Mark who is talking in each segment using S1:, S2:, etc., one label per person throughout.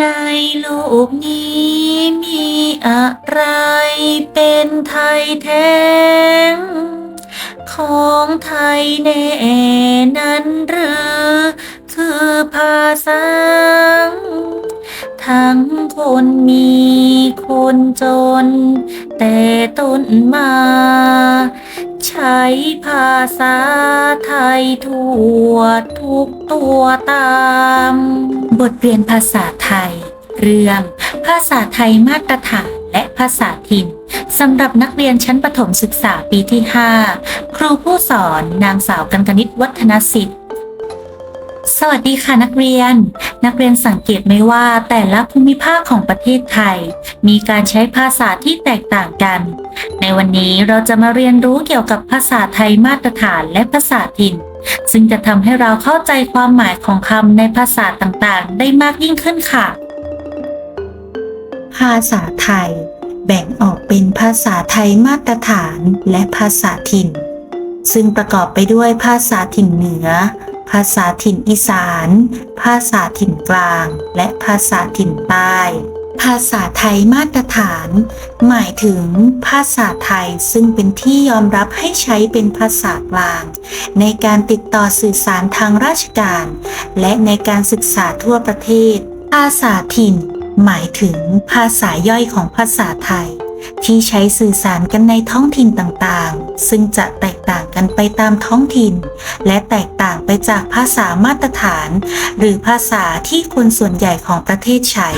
S1: ในโลกนี้มีอะไรเป็นไทยแท้ ของไทยแน่นั้นหรือ คือภาษา ทั้งคนมีคนจน แต่ต้นมา ใช้ภาษาไทยทั่วทุกตัวตาม บทเรียนภาษาไทย เรื่องภาษาไทยมาตรฐานและภาษาถิ่นสำหรับนักเรียนชั้นประถมศึกษาปีที่ 5 ครูผู้สอนนางสาวกันกนิษฐ์วัฒนสิทธิ์ สวัสดีค่ะนักเรียน นักเรียนสังเกตไหมว่าแต่ละภูมิภาคของประเทศไทย มีการใช้ภาษาที่แตกต่างกัน ในวันนี้เราจะมาเรียนรู้เกี่ยวกับภาษาไทยมาตรฐานและภาษาถิ่น ซึ่งจะทำให้เราเข้าใจความหมายของคำในภาษาต่างๆ ได้มากยิ่งขึ้นค่ะ ภาษาไทย แบ่งออกเป็นภาษาไทยมาตรฐานและภาษาถิ่น ซึ่งประกอบไปด้วยภาษาถิ่นเหนือ ภาษาถิ่นอีสาน ภาษาถิ่นกลาง และภาษาถิ่นใต้ ภาษาไทยมาตรฐาน หมายถึงภาษาไทยซึ่งเป็นที่ยอมรับให้ใช้เป็นภาษากลาง ในการติดต่อสื่อสารทางราชการ และในการศึกษาทั่วประเทศ ภาษาถิ่น หมายถึงภาษาย่อยของภาษาไทย ที่ใช้สื่อสารกันในท้องถิ่นต่างๆ ซึ่งจะแตกต่างกันไปตามท้องถิ่น และแตกต่างไปจากภาษามาตรฐาน หรือภาษาที่คนส่วนใหญ่ของประเทศใช้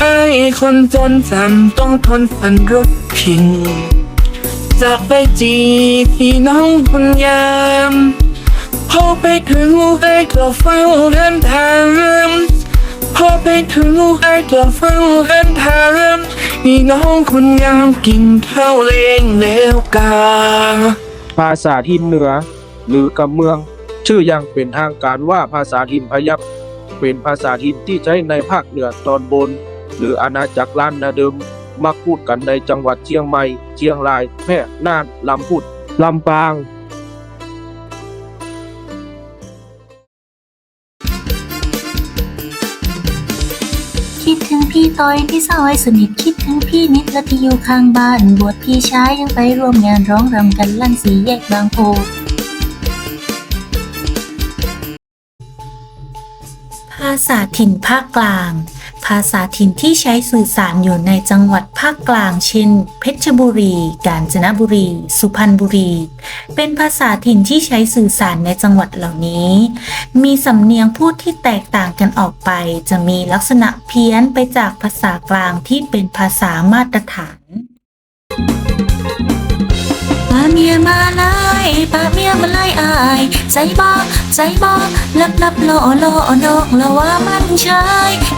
S2: ไอ้คนจนจำต้องทนฝันรถพินจากไปจีพี่น้องคนยามพอไปถึงไอ้ก็เฝ้าเดินทางพอไปถึงไอ้ก็เฝ้าเดินทางี่น้องคนยามกินข้าวเลงแล้วกา
S3: ภาษาถิ่นเหนือ หรือกำเมือง ชื่ออย่างเป็นทางการว่าภาษาถิ่นพยัคเป็นภาษาถิ่นที่ใช้ในภาคเหนือตอนบน หรืออาณาจักรล้านนาเดิม มักพูดกันในจังหวัดเชียงใหม่ เชียงราย แพร่น่านลำพูดลำปาง
S1: ต้อยที่ซอยสนิทคิดถึงพี่นิดและที่อยู่ข้างบ้าน บวชพี่ชายยังไปร่วมงานร้องรำกันลั่นสีแยกบางโพภาษาถิ่นภาคกลาง ภาษาถิ่นที่ใช้สื่อสารอยู่ในจังหวัดภาคกลางเช่น เพชรบุรี กาญจนบุรี สุพรรณบุรี เป็นภาษาถิ่นที่ใช้สื่อสารในจังหวัดเหล่านี้ มีสำเนียงพูดที่แตกต่างกันออกไป จะมีลักษณะเพี้ยนไปจากภาษากลางที่เป็นภาษามาตรฐาน มียมาไล่ป้าเมียมาไล่อายใจบ้าใจบ้าลับลับโลโลนอกละว่ามันใช่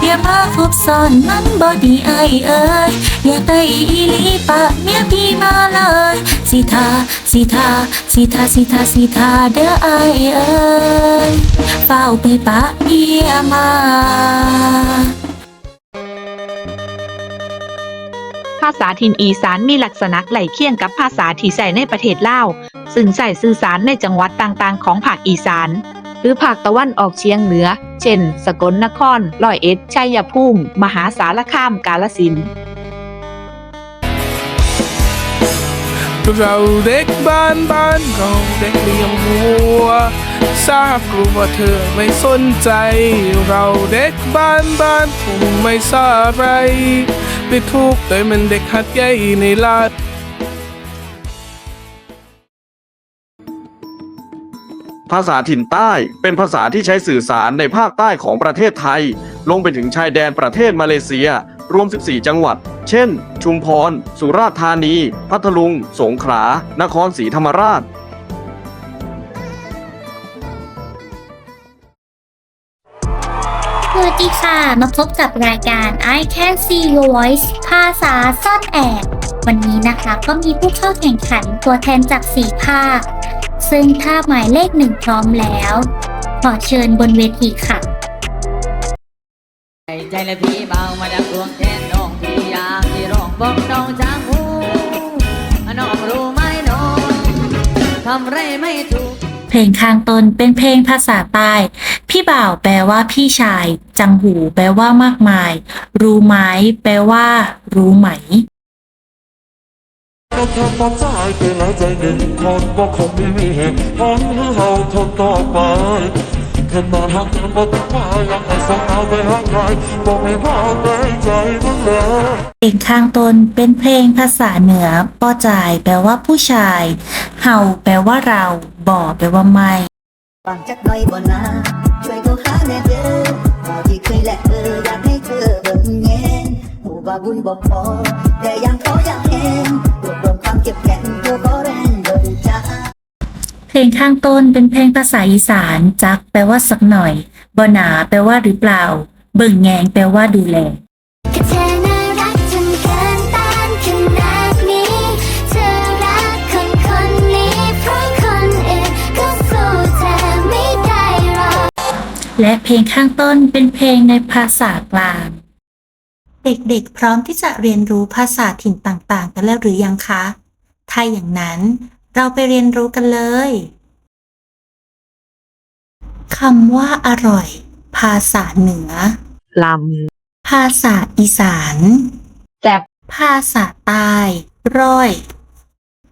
S1: อย่ามาคบซ้อนมันบอดีไอายเอ้ยอยาได้อีลีป้าเมียพี่มาเลยสิทาสิทาสิทาสิทาสิทาเด้อไอายเอ้ยเฝ้าไปป้าเมียมา
S4: ภาษาถิ่นอีสานมีลักษณะไหลเคียงกับภาษาที่ใช้ในประเทศลาว ซึ่งใช้สื่อสารในจังหวัดต่างๆ ของภาคอีสาน หรือภาคตะวันออกเฉียงเหนือ เช่น สกลนครร้อยเอ็ด ชัยภูมิ มหาสารคาม กาฬสินธุ์
S2: เราเด็กบ้านบ้านเราเด็กเลี้ยงวัวทราบรู้ว่าเธอไม่สนใจ เราเด็กบ้านบ้านคงไม่ทราบอะไร ไปทุกข์แต่มันเด็กหัดใหญ่ในลาด
S5: ภาษาถิ่นใต้เป็นภาษาที่ใช้สื่อสารในภาคใต้ของประเทศไทย ลงไปถึงชายแดนประเทศมาเลเซีย รวม 14 จังหวัด เช่น ชุมพร สุราษฎร์ธานี พัทลุง สงขลา นครศรีธรรมราช
S6: มาพบกับรายการ I Can See Your Voice ภาษาซ่อนแอบวันนี้นะคะก็มีผู้เข้าแข่งขันตัวแทนจาก4ภาค ซึ่งถ้าหมายเลขหนึ่งพร้อมแล้ว ขอเชิญบนเวทีค่ะ
S7: ใจและพี่เบามาจากดวงแทนน้องพี่อยากที่ร้องบอกน้องจางหูน้องรู้ไหมน้องทำไรไม่ถูก
S1: เพลงข้างต้นเป็นเพลงภาษาใต้ พี่บ่าวแปลว่าพี่ชาย จังหูแปลว่ามากมาย รู้ไหมแปลว่า รู้ไหม
S8: ก็แค่ปัจจัยไปหลายใจหนึ่งคนก็คงไม่มีเหตุผลให้เราทนต่อไปขนาดหักกันบ่ต้องมาอยากให้สองเอาไปหาใครบอกไม่พอในใจมันเลย
S1: เพลงข้างต้นเป็นเพลงภาษาเหนือป้อจ่ายแปลว่าผู้ชาย เห่าแปลว่าเรา บ่อแปลว่าไม่
S9: ฟังจักหน่อยบ่นาช่วยโทรหาแน่เด้อพอที่เคยแลกเอออยากให้เธอเบิ่งแยงหูว่าบุญบ่พอแต่ยังขออยากเห็นรวบรวมความเก็บแข็งเพื่อขอแรงเบิ่งจ้า
S1: เพลงข้างต้นเป็นเพลงภาษาอีสาน จักแปลว่าสักหน่อยบ่หนาแปลว่าหรือเปล่า เบิ่งแงงแปลว่าดูแล และเพลงข้างต้นเป็นเพลงในภาษากลาง เด็กๆ พร้อมที่จะเรียนรู้ภาษาถิ่นต่างๆ กันแล้วหรือยังคะ ถ้าอย่างนั้นเราไปเรียนรู้กันเลยคำว่าอร่อย ภาษาเหนือ
S4: ล
S1: ภาษาอีสานำ
S4: แซ่บ
S1: ภาษาใต้ร้อย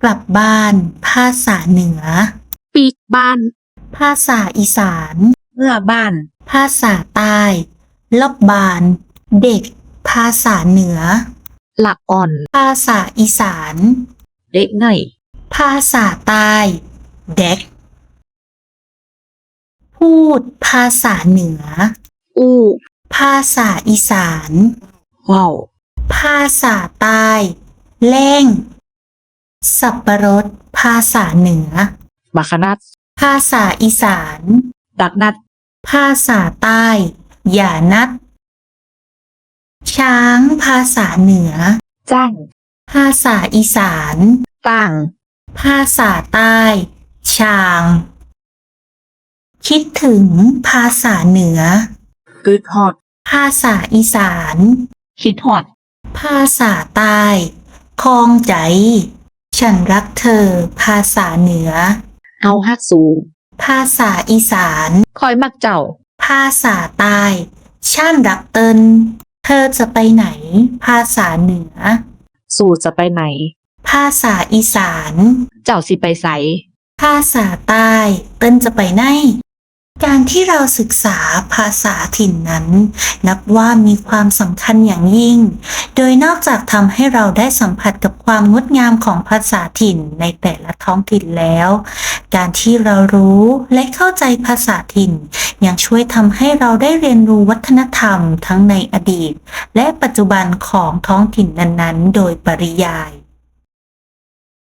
S1: กลับบ้าน ภาษาเหนือ
S4: ปีกบ้าน
S1: ภาษาอีสาน
S4: เมื่อบ้าน
S1: ภาษาใต้ลอบบาน เด็ก ภาษาเหนือ
S4: หลักอ่อน
S1: ภาษาอีสาน
S4: เด็กหน่อย
S1: ภาษาใต้เด็ก พูดภาษาเหนือ
S4: อู้
S1: ภาษาอีสาน
S4: ว้าว
S1: ภาษาใต้แล่งสับปะรด ภาษาเหนือ
S4: บักขนัด
S1: ภาษาอีสาน
S4: ดักนัด
S1: ภาษาใต้ อย่านัด ช้างภาษาเหนือ
S4: จ้าง
S1: ภาษาอีสาน
S4: ตั้ง
S1: ภาษาใต้ ช้าง คิดถึงภาษาเหนือ
S4: กึดฮอด
S1: ภาษาอีสาน
S4: คิดฮอด
S1: ภาษาใต้คลองใจ ฉันรักเธอ ภาษาเหนือ
S4: เฮาฮักสู
S1: ภาษาอีสาน
S4: คอยมักเจ้า
S1: ภาษาใต้ช่านรักเตินเธอจะไปไหน ภาษาเหนือ
S4: สู่จะไปไหน
S1: ภาษาอีสาน
S4: เจ้าสิไปใส
S1: ภาษาใต้เติ้นจะไปไหน การที่เราศึกษาภาษาถิ่นนั้น นับว่ามีความสำคัญอย่างยิ่ง โดยนอกจากทำให้เราได้สัมผัสกับความงดงามของภาษาถิ่นในแต่ละท้องถิ่นแล้ว การที่เรารู้และเข้าใจภาษาถิ่น ยังช่วยทำให้เราได้เรียนรู้วัฒนธรรมทั้งในอดีต และปัจจุบันของท้องถิ่นนั้นๆ โดยปริยาย